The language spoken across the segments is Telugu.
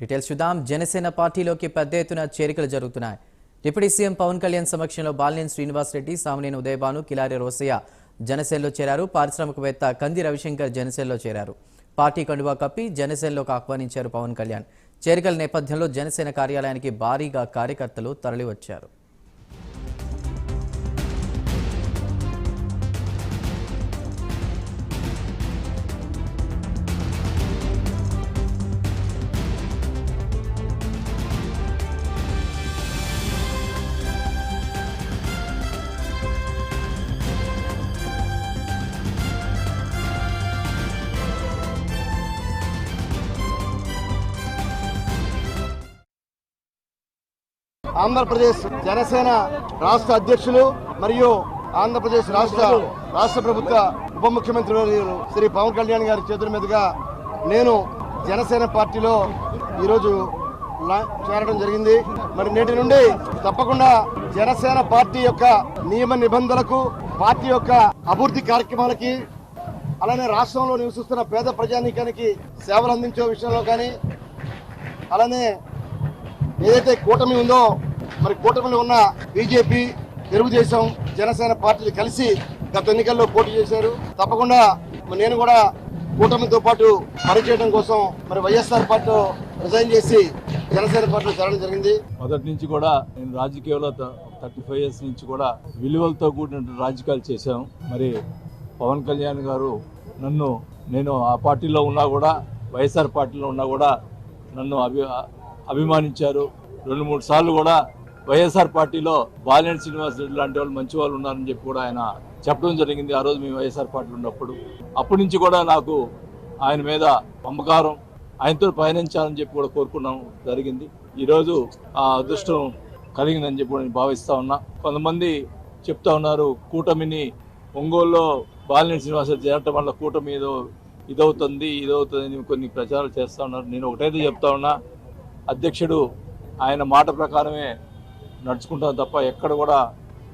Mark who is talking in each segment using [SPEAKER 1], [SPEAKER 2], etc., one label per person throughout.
[SPEAKER 1] డీటెయిల్స్ చూద్దాం. జనసేన పార్టీలోకి పెద్ద ఎత్తున చేరికలు జరుగుతున్నాయి. డిప్యూటీ సీఎం పవన్ కళ్యాణ్ సమక్షంలో బాలినేని శ్రీనివాస్ రెడ్డి సామినేని ఉదయభాను కిలారి రోసయ్య జనసేనలో చేరారు. పారిశ్రామికవేత్త కంది రవిశంకర్ జనసేనలో చేరారు. పార్టీ కండువా కప్పి జనసేనలోకి ఆహ్వానించారు పవన్ కళ్యాణ్. చేరికల నేపథ్యంలో జనసేన కార్యాలయానికి భారీగా కార్యకర్తలు తరలివచ్చారు.
[SPEAKER 2] ఆంధ్రప్రదేశ్ జనసేన రాష్ట్ర అధ్యక్షులు మరియు ఆంధ్రప్రదేశ్ రాష్ట్ర రాష్ట్ర ప్రభుత్వ ఉప ముఖ్యమంత్రి శ్రీ పవన్ కళ్యాణ్ గారి చేతుల మీదుగా నేను జనసేన పార్టీలో ఈరోజు లా- చేరడం జరిగింది. మరి నేటి నుండి తప్పకుండా జనసేన పార్టీ యొక్క నియమ నిబంధనలకు పార్టీ యొక్క అభివృద్ధి కార్యక్రమాలకి అలానే రాష్ట్రంలో నివసిస్తున్న పేద ప్రజానీకానికి సేవలు అందించే విషయంలో కానీ అలానే ఏదైతే కూటమి ఉందో మరి కూటమిలో ఉన్న బీజేపీ తెలుగుదేశం జనసేన పార్టీలు కలిసి గత ఎన్నికల్లో పోటీ చేశారు. తప్పకుండా నేను కూడా కూటమితో పాటు పనిచేయడం కోసం మరి వైఎస్ఆర్ పార్టీలో రిజైన్ చేసి జనసేన పార్టీలో చేరడం జరిగింది.
[SPEAKER 3] మొదటి నుంచి కూడా నేను రాజకీయంలో థర్టీ ఫైవ్ ఇయర్స్ నుంచి కూడా విలువలతో కూడిన రాజకీయాలు చేశాం మరి పవన్ కళ్యాణ్ గారు నన్ను నేను ఆ పార్టీలో ఉన్నా కూడా వైఎస్ఆర్ పార్టీలో ఉన్నా కూడా నన్ను అభి అభిమానించారు. రెండు మూడు సార్లు కూడా వైఎస్ఆర్ పార్టీలో బాలినేని శ్రీనివాస్ రెడ్డి లాంటి వాళ్ళు మంచి వాళ్ళు ఉన్నారని చెప్పి కూడా ఆయన చెప్పడం జరిగింది. ఆ రోజు మేము వైఎస్ఆర్ పార్టీలో ఉన్నప్పుడు. అప్పటి నుంచి కూడా నాకు ఆయన మీద మమకారం ఆయనతో పయనించాలని చెప్పి కూడా కోరుకున్నాం జరిగింది. ఈరోజు ఆ అదృష్టం కలిగిందని చెప్పి నేను భావిస్తా ఉన్నా. కొంతమంది చెప్తా ఉన్నారు కూటమిని ఒంగోలులో బాలినేని శ్రీనివాస చేరటం వల్ల కూటమి ఏదో ఇదవుతుంది ఇదవుతుంది కొన్ని ప్రచారాలు చేస్తూ ఉన్నారు. నేను ఒకటైతే చెప్తా ఉన్నా అధ్యక్షుడు ఆయన మాట ప్రకారమే నడుచుకుంటాం తప్ప ఎక్కడ కూడా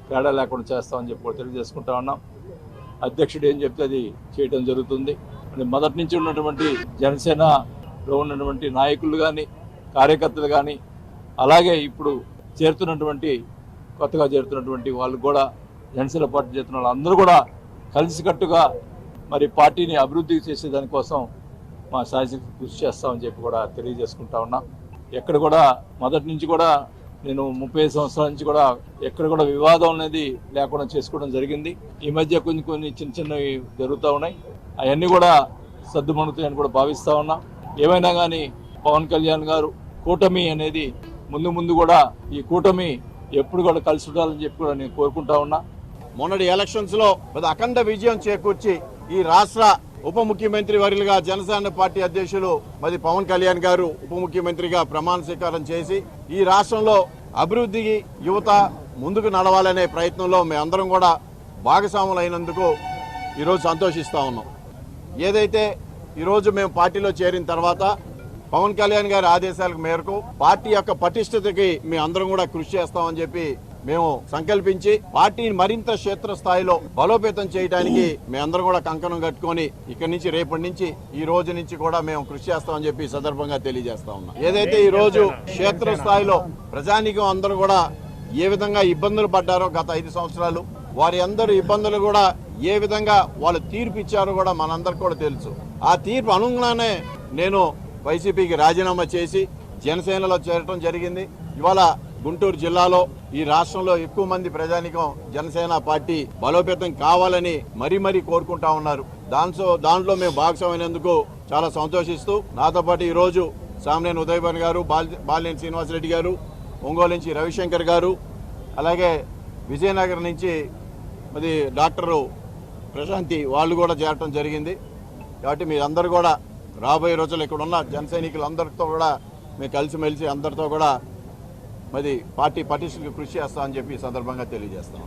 [SPEAKER 3] తేడా లేకుండా చేస్తామని చెప్పి కూడా తెలియజేసుకుంటా ఉన్నాం. అధ్యక్షుడు ఏం చెప్తే అది చేయటం జరుగుతుంది. మరి మొదటి నుంచి ఉన్నటువంటి జనసేనలో ఉన్నటువంటి నాయకులు కానీ కార్యకర్తలు కానీ అలాగే ఇప్పుడు చేరుతున్నటువంటి కొత్తగా చేరుతున్నటువంటి వాళ్ళు కూడా జనసేన పార్టీ చేరుతున్న వాళ్ళు అందరూ కూడా కలిసికట్టుగా మరి పార్టీని అభివృద్ధి చేసే దానికోసం మా శాయశక్తి కృషి చేస్తామని చెప్పి కూడా తెలియజేసుకుంటా ఉన్నాం. ఎక్కడ కూడా మొదటి నుంచి కూడా నేను ముప్పై సంవత్సరాల నుంచి కూడా ఎక్కడ కూడా వివాదం అనేది లేకుండా చేసుకోవడం జరిగింది. ఈ మధ్య కొన్ని కొన్ని చిన్న చిన్నవి జరుగుతూ ఉన్నాయి. అవన్నీ కూడా సర్దుమణుతాయని కూడా భావిస్తూ ఉన్నా. ఏమైనా కానీ పవన్ కళ్యాణ్ గారు కూటమి అనేది ముందు ముందు కూడా ఈ కూటమి ఎప్పుడు కూడా కలిసి ఉండాలని చెప్పి కూడా నేను కోరుకుంటా ఉన్నా.
[SPEAKER 4] మొన్నటి ఎలక్షన్స్లో పెద్ద అఖండ విజయం చేకూర్చి ఈ రాష్ట్ర ఉప ముఖ్యమంత్రి వర్యులుగా జనసేన పార్టీ అధ్యక్షులు మరి పవన్ కళ్యాణ్ గారు ఉప ముఖ్యమంత్రిగా ప్రమాణ స్వీకారం చేసి ఈ రాష్ట్రంలో అభివృద్ధికి యువత ముందుకు నడవాలనే ప్రయత్నంలో మేమందరం కూడా భాగస్వాములైనందుకు ఈరోజు సంతోషిస్తా ఉన్నాం. ఏదైతే ఈరోజు మేము పార్టీలో చేరిన తర్వాత పవన్ కళ్యాణ్ గారి ఆదేశాలకు మేరకు పార్టీ యొక్క పటిష్టతకి మేము అందరం కూడా కృషి చేస్తామని చెప్పి మేము సంకల్పించి పార్టీని మరింత క్షేత్రస్థాయిలో బలోపేతం చేయడానికి మేమందరం కూడా కంకణం కట్టుకొని ఇక్కడి నుంచి రేపటి నుంచి ఈ రోజు నుంచి కూడా మేము కృషి చేస్తామని చెప్పి సందర్భంగా తెలియజేస్తా ఉన్నాం. ఏదైతే ఈ రోజు క్షేత్రస్థాయిలో ప్రజానీకం అందరూ కూడా ఏ విధంగా ఇబ్బందులు పడ్డారో గత ఐదు సంవత్సరాలు వారి అందరు ఇబ్బందులు కూడా ఏ విధంగా వాళ్ళు తీర్పు ఇచ్చారో కూడా మనందరికి కూడా తెలుసు. ఆ తీర్పు అనుగుణానే నేను వైసీపీకి రాజీనామా చేసి జనసేనలో చేరటం జరిగింది. ఇవాళ గుంటూరు జిల్లాలో ఈ రాష్ట్రంలో ఎక్కువ మంది ప్రజానికం జనసేన పార్టీ బలోపేతం కావాలని మరీ మరీ కోరుకుంటా ఉన్నారు. దాంతో దాంట్లో మేము భాగస్వామైనందుకు చాలా సంతోషిస్తూ నాతో పాటు ఈరోజు సామినేని ఉదయభాన్ గారు బాలినేని శ్రీనివాసరెడ్డి గారు ఒంగోలు నుంచి రవిశంకర్ గారు అలాగే విజయనగరం నుంచి మరి డాక్టరు ప్రశాంతి వాళ్ళు కూడా చేరటం జరిగింది. కాబట్టి మీరందరూ కూడా రాబోయే రోజుల్లో ఇక్కడ ఉన్న జన కూడా మేము కలిసిమెలిసి అందరితో కూడా మరి పార్టీ పటిష్టకు కృషి చేస్తామని చెప్పి సందర్భంగా తెలియజేస్తాం.